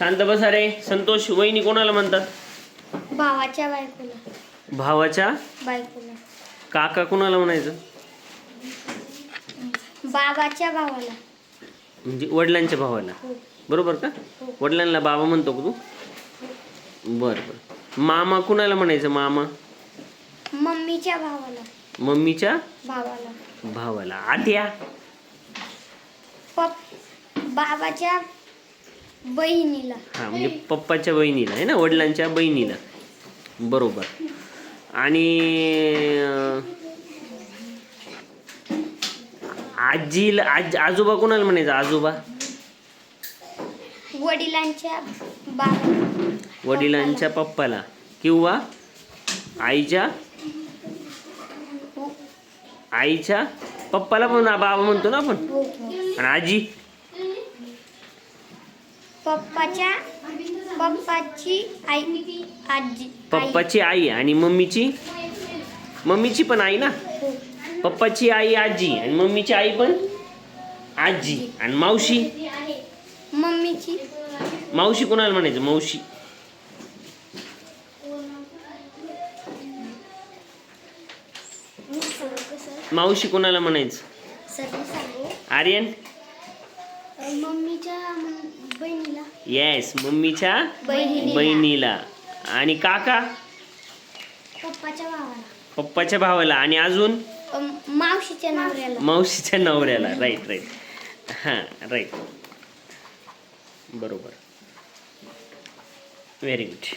शांत बसा रे संतोष वहिनी कोणाला म्हणतात? भावाच्या बायकोला. भावाच्या? बायकोला. काका कोणाला म्हणायचं? बाबाच्या भावाला. म्हणजे वडिलांच्या भावाला. हो. बरोबर का? वडिलांना बाबा म्हणतो का तू? बरं बरं. मामा कुणाला म्हणायचं मामा? मम्मीच्या भावाला. मम्मीच्या? भावाला. भावाला. आत्या? बाबाच्या बहिणीला. हा म्हणजे पप्पाच्या बहिणीला आहे ना? वडिलांच्या बहिणीला. बरोबर. आणि आजीला आज आजोबा कोणाला म्हणायचं? आजोबा? वडिलांच्या बाबा वडिलांच्या पप्पाला. किंवा आईच्या? आईच्या पप्पाला पण बाबा म्हणतो ना आपण? हो, हो. आणि आजी? पप्पाच्या पप्पाची आई आजी. पप्पाची आई आणि मम्मीची? मम्मीची पण आई ना? हो. पप्पाची आई आजी आणि मम्मीची आई पण? आजी आणि मावशी? मम्मीची. मावशी कोणाला म्हणायचं? मावशी. मावशी कोणाला म्हणायचं? आर्यन? मम्मीच्या बहिणीला. येस मम्मीच्या बहिणीला. बहिणीला. आणि काका? पप्पाच्या भावाला. पप्पाच्या भावाला. आणि अजून? अम, मावशीच्या नवऱ्याला. मावशीच्या नवऱ्याला. राईट राईट हां राईट बरोबर. Very good